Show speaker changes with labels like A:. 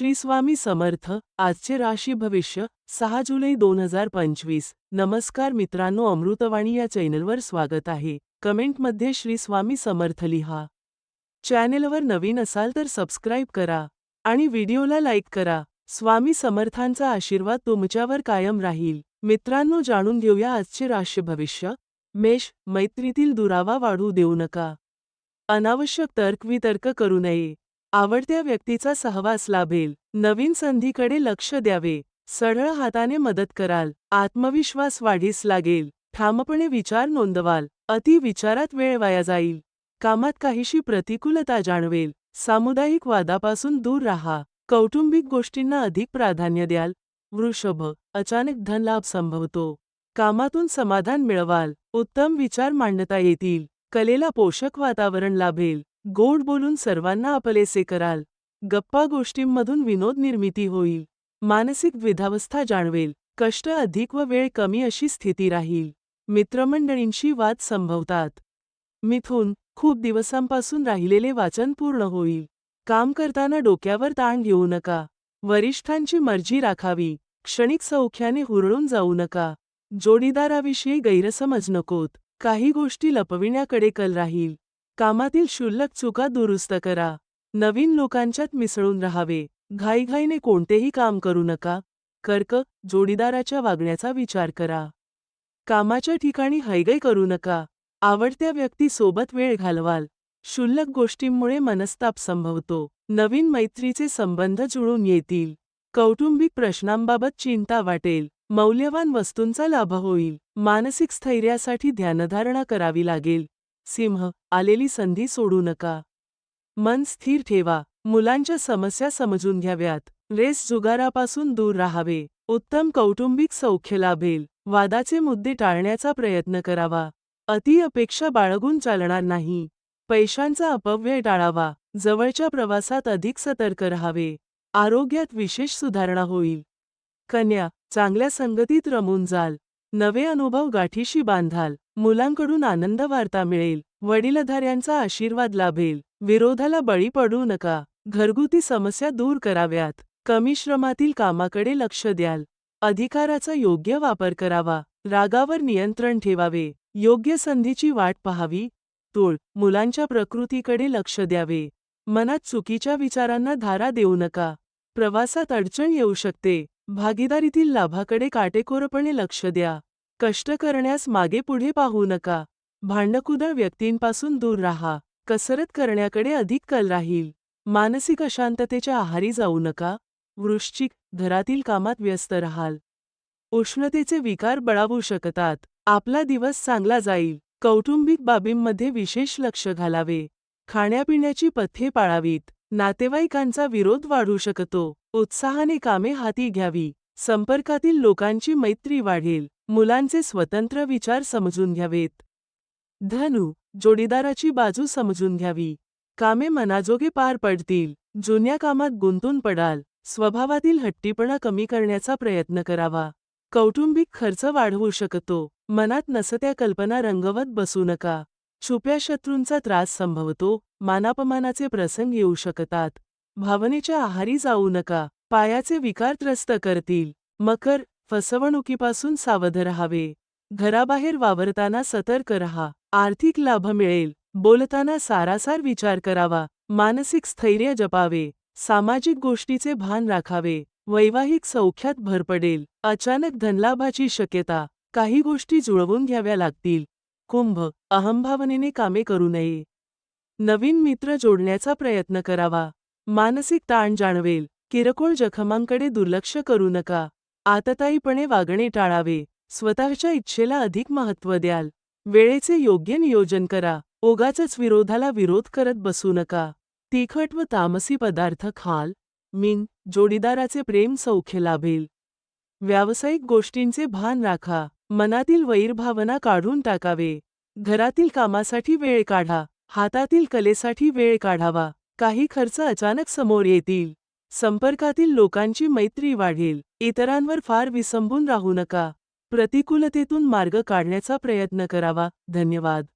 A: श्री स्वामी समर्थ आजचे राशी भविष्य सहा जुलै दोन हजार पंचवीस. नमस्कार मित्रांनो अमृतवाणी या चॅनलवर स्वागत आहे. कमेंटमध्ये श्री स्वामी समर्थ लिहा. चॅनेलवर नवीन असाल तर सबस्क्राईब करा आणि व्हिडिओला लाईक करा. स्वामी समर्थांचा आशीर्वाद तुमच्यावर कायम राहील. मित्रांनो जाणून घेऊया आजचे राशी भविष्य. मेष मैत्रीतील दुरावा वाढू देऊ नका. अनावश्यक तर्कवितर्क करू नये. आवडत्या व्यक्तीचा सहवास लाभेल. नवीन संधीकडे लक्ष द्यावे. सढळ हाताने मदत कराल. आत्मविश्वास वाढीस लागेल. ठामपणे विचार नोंदवाल. अति विचारात वेळ वाया जाईल. कामात काहीशी प्रतिकूलता जाणवेल. सामुदायिक वादापासून दूर राहा. कौटुंबिक गोष्टींना अधिक प्राधान्य द्याल. वृषभ. अचानक धनलाभ संभवतो. कामातून समाधान मिळवाल. उत्तम विचार मांडता येतील. कलेला पोषक वातावरण लाभेल. गोड बोलून सर्वांना आपलेसे कराल. गप्पा गोष्टींमधून विनोद निर्मिती होईल. मानसिक द्विधावस्था जाणवेल. कष्ट अधिक व वेळ कमी अशी स्थिती राहील. मित्रमंडळींशी वाद संभवतात. मिथून खूप दिवसांपासून राहिलेले वाचन पूर्ण होईल. काम करताना डोक्यावर ताण घेऊ नका. वरिष्ठांची मर्जी राखावी. क्षणिक सौख्याने हुरळून जाऊ नका. जोडीदाराविषयी गैरसमज नकोत. काही गोष्टी लपविण्याकडे कल राहील. कामातील क्षुल्लक चुका दुरुस्त करा. नवीन लोकांच्यात मिसळून राहावे. घाईघाईने कोणतेही काम करू नका. कर्क जोडीदाराच्या वागण्याचा विचार करा. कामाच्या ठिकाणी हैगै करू नका. आवडत्या व्यक्तीसोबत वेळ घालवाल. क्षुल्लक गोष्टींमुळे मनस्ताप संभवतो. नवीन मैत्रीचे संबंध जुळून येतील. कौटुंबिक प्रश्नांबाबत चिंता वाटेल. मौल्यवान वस्तूंचा लाभ होईल. मानसिक स्थैर्यासाठी ध्यानधारणा करावी लागेल. सिंह आलेली संधी सोडू नका. मन स्थिर ठेवा. मुलांच्या समस्या समजून घ्याव्यात. रेस जुगारापासून दूर राहावे. उत्तम कौटुंबिक सौख्य लाभेल. वादाचे मुद्दे टाळण्याचा प्रयत्न करावा. अति अपेक्षा बाळगून चालणार नाही. पैशांचा अपव्यय टाळावा. जवळच्या प्रवासात अधिक सतर्क राहावे. आरोग्यात विशेष सुधारणा होईल. कन्या चांगल्या संगतीत रमून जाल. नवे अनुभव गाठीशी बांधाल. मुलांकडून आनंद वार्ता मिळेल. वडीलधाऱ्यांचा आशीर्वाद लाभेल. विरोधाला बळी पडू नका. घरगुती समस्या दूर कराव्यात. कमी श्रमातील कामाकडे लक्ष द्याल. अधिकाराचा योग्य वापर करावा. रागावर नियंत्रण ठेवावे. योग्य संधीची वाट पहावी. तूळ. मुलांच्या प्रकृतीकडे लक्ष द्यावे. मनात चुकीच्या विचारांना धारा देऊ नका. प्रवासात अडचण येऊ शकते. भागीदारीतील लाभाकडे काटेकोरपणे लक्ष द्या. कष्ट करण्यास मागे पुढे पाहू नका. भांडकुदळ व्यक्तींपासून दूर राहा. कसरत करण्याकडे अधिक कल राहील. मानसिक अशांततेच्या आहारी जाऊ नका. वृश्चिक घरातील कामात व्यस्त राहाल. उष्णतेचे विकार बळावू शकतात. आपला दिवस चांगला जाईल. कौटुंबिक बाबींमध्ये विशेष लक्ष घालावे. खाण्यापिण्याची पथ्ये पाळावीत. नातेवाईकांचा विरोध वाढू शकतो. उत्साहाने कामे हाती घ्यावी. संपर्कातील लोकांची मैत्री वाढेल. मुलांचे स्वतंत्र विचार समजून घ्यावेत. धनु जोडीदाराची बाजू समजून घ्यावी. कामे मनाजोगे पार पडतील. जुन्या कामात गुंतून पडाल. स्वभावातील हट्टीपणा कमी करण्याचा प्रयत्न करावा. कौटुंबिक खर्च वाढवू शकतो. मनात नसत्या कल्पना रंगवत बसू नका. छुप्या शत्रूंचा त्रास संभवतो मानापमानाचे प्रसंग येऊ शकतात. भावनेच्या आहारी जाऊ नका पायाचे विकार त्रस्त करतील. मकर फसवणुकीपासून सावध राहावे. घराबाहेर वावरताना सतर्क रहा. आर्थिक लाभ मिळेल. बोलताना सारासार विचार करावा. मानसिक स्थैर्य जपावे. सामाजिक गोष्टीचे भान राखावे. वैवाहिक सौख्यात भर पडेल. अचानक धनलाभाची शक्यता. काही गोष्टी जुळवून घ्याव्या लागतील. कुंभ अहंभावनेने कामे करू नये. नवीन मित्र जोडण्याचा प्रयत्न करावा. मानसिक ताण जाणवेल. किरकोळ जखमांकडे दुर्लक्ष करू नका. आतताईपणे वागणे टाळावे. स्वतःच्या इच्छेला अधिक महत्त्व द्याल. वेळेचे योग्य नियोजन करा. ओगाचच विरोधाला विरोध करत बसू नका. तिखट व तामसी पदार्थ खाल. मीन जोडीदाराचे प्रेम सौख्य लाभेल. व्यावसायिक गोष्टींचे भान राखा. मनातील वैरभावना काढून टाकावे. घरातील कामासाठी वेळ काढा. हातातील कलेसाठी वेळ काढावा. काही खर्च अचानक समोर येतील. संपर्कातील लोकांची मैत्री वाढेल. इतरांवर फार विसंबून राहू नका. प्रतिकूलतेतून मार्ग काढण्याचा प्रयत्न करावा. धन्यवाद.